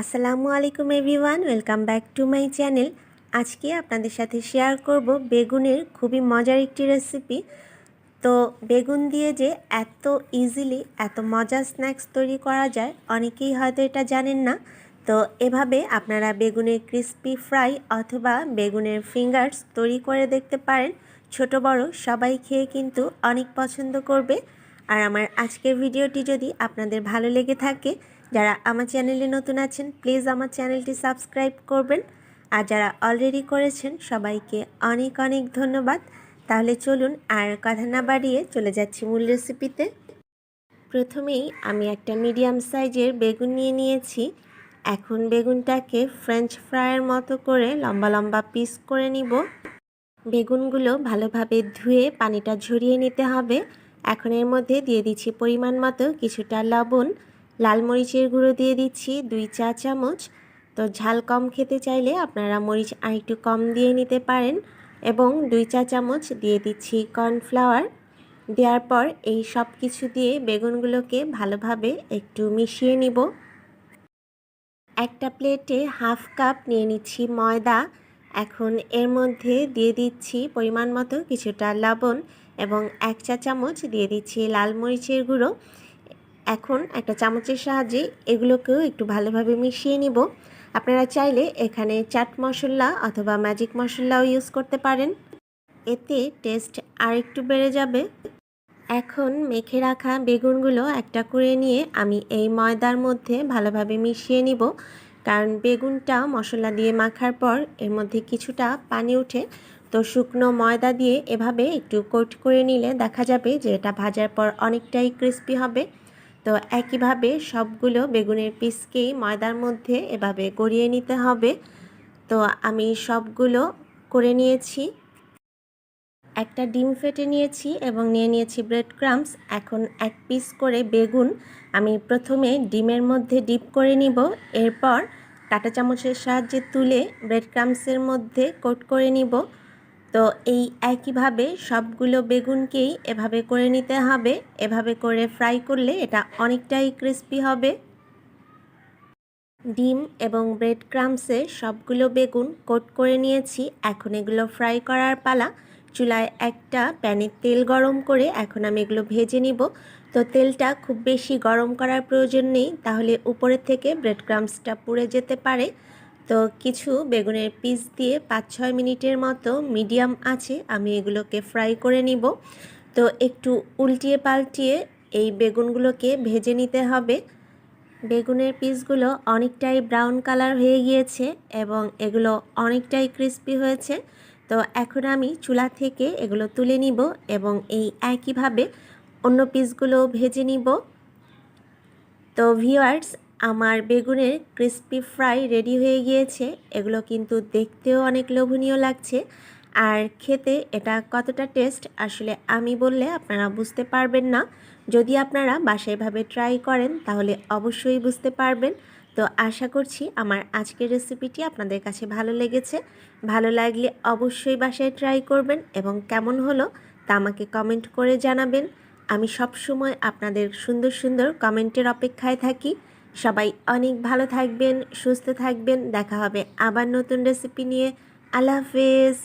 আসসালামু আলাইকুম everyone, welcome back to my channel. আজকে আপনাদের সাথে শেয়ার করব বেগুনের খুবই মজার একটি রেসিপি। তো বেগুন দিয়ে যে এত ইজিলি এত মজার স্ন্যাক্স তৈরি করা যায়, অনেকেই হয়তো এটা জানেন না। তো এভাবে আপনারা বেগুনের ক্রিস্পি ফ্রাই অথবা বেগুনের ফিঙ্গার্স তৈরি করে দেখতে পারেন। ছোট, বড় সবাই খেয়ে কিন্তু অনেক পছন্দ করবে। আর আমার আজকের ভিডিওটি যদি আপনাদের ভালো লেগে থাকে যারা আমার চ্যানেলে নতুন আছেন প্লিজ আমার চ্যানেলটি সাবস্ক্রাইব করবেন। আর যারা অলরেডি করেছেন, সবাইকে অনেক অনেক ধন্যবাদ। তাহলে চলুন আর কথা না বাড়িয়ে চলে যাচ্ছি মূল রেসিপিতে প্রথমেই আমি একটা মিডিয়াম সাইজের বেগুন নিয়ে নিয়েছি। এখন বেগুনটাকে ফ্রেঞ্চ ফ্রাইয়ের মতো করে লম্বা লম্বা পিস করে নিব। বেগুনগুলো ভালোভাবে ধুয়ে পানিটা ঝরিয়ে নিতে হবে। এখন এর মধ্যে দিয়ে দিচ্ছি পরিমাণ মতো কিছুটা লবণ। লাল মরিচের গুঁড়ো দিয়ে দিচ্ছি দুই চা চামচ। তো ঝাল কম খেতে চাইলে আপনারা মরিচ আর একটু কম দিয়ে নিতে পারেন এবং দুই চা চামচ দিয়ে দিচ্ছি কর্নফ্লাওয়ার। দেওয়ার পর এই সব কিছু দিয়ে বেগুনগুলোকে ভালোভাবে একটু মিশিয়ে নিব। একটা প্লেটে হাফ কাপ নিয়ে নিচ্ছি ময়দা। এখন এর মধ্যে দিয়ে দিচ্ছি পরিমাণ মতো কিছুটা লবণ এবং এক চা চামচ দিয়ে দিচ্ছি লাল মরিচের গুঁড়ো। এখন একটা চামচের সাহায্যে এগুলোকেও একটু ভালোভাবে মিশিয়ে নিব। আপনারা চাইলে এখানে চাট মশলা অথবা ম্যাজিক মশলাও ইউজ করতে পারেন। এতে টেস্ট আর একটু বেড়ে যাবে। এখন মেখে রাখা বেগুনগুলো একটা করে নিয়ে আমি এই ময়দার মধ্যে ভালোভাবে মিশিয়ে নিব। কারণ বেগুনটা মশলা দিয়ে মাখার পর এর মধ্যে কিছুটা পানি উঠে তো শুকনো ময়দা দিয়ে এভাবে একটু কোট করে নিলে দেখা যাবে যে এটা ভাজার পর অনেকটাই ক্রিস্পি হবে। তো একইভাবে সবগুলো বেগুনের পিসকেই ময়দার মধ্যে এভাবে গড়িয়ে নিতে হবে। তো আমি সবগুলো করে নিয়েছি। একটা ডিম ফেটে নিয়েছি এবং নিয়ে নিয়েছি ব্রেড ক্রামস এখন এক পিস করে বেগুন আমি প্রথমে ডিমের মধ্যে ডিপ করে নিব। এরপর কাঁটা চামচের সাহায্যে তুলে ব্রেড ক্রামসের মধ্যে কোট করে নিব। তো এই একইভাবে সবগুলো বেগুনকেই এভাবে করে নিতে হবে। এভাবে করে ফ্রাই করলে এটা অনেকটাই ক্রিস্পি হবে। ডিম এবং ব্রেড ক্রামসে সবগুলো বেগুন কোট করে নিয়েছি। এখন এগুলো ফ্রাই করার পালা। চুলায় একটা প্যানে তেল গরম করে এখন আমি এগুলো ভেজে নিব। তো তেলটা খুব বেশি গরম করার প্রয়োজন নেই। তাহলে উপরের থেকে ব্রেড ক্রামসটা পুড়ে যেতে পারে। তো কিছু বেগুনের পিস দিয়ে পাঁচ ছয় মিনিটের মতো মিডিয়াম আছে, আমি এগুলোকে ফ্রাই করে নিব। তো একটু উল্টিয়ে পাল্টিয়ে এই বেগুনগুলোকে ভেজে নিতে হবে। বেগুনের পিসগুলো অনেকটাই ব্রাউন কালার হয়ে গিয়েছে এবং এগুলো অনেকটাই ক্রিস্পি হয়েছে। তো এখন আমি চুলা থেকে এগুলো তুলে নিব এবং এই একইভাবে অন্য পিসগুলো ভেজে নিব। তো ভিওয়ার্স আমার বেগুনের ক্রিস্পি ফ্রাই রেডি হয়ে গিয়েছে। এগুলো কিন্তু দেখতেও অনেক লোভনীয় লাগছে। আর খেতে এটা কতটা টেস্ট আসলে আমি বললে আপনারা বুঝতে পারবেন না। যদি আপনারা বাসায়ভাবে ট্রাই করেন তাহলে অবশ্যই বুঝতে পারবেন। তো আশা করছি আমার আজকের রেসিপিটি আপনাদের কাছে ভালো লেগেছে। ভালো লাগলে অবশ্যই বাসায় ট্রাই করবেন এবং কেমন হলো তা আমাকে কমেন্ট করে জানাবেন। আমি সব সময় আপনাদের সুন্দর সুন্দর কমেন্টের অপেক্ষায় থাকি। সবাই অনেক ভালো থাকবেন সুস্থ থাকবেন। দেখা হবে আবার নতুন রেসিপি নিয়ে। আল্লাহ হাফেজ।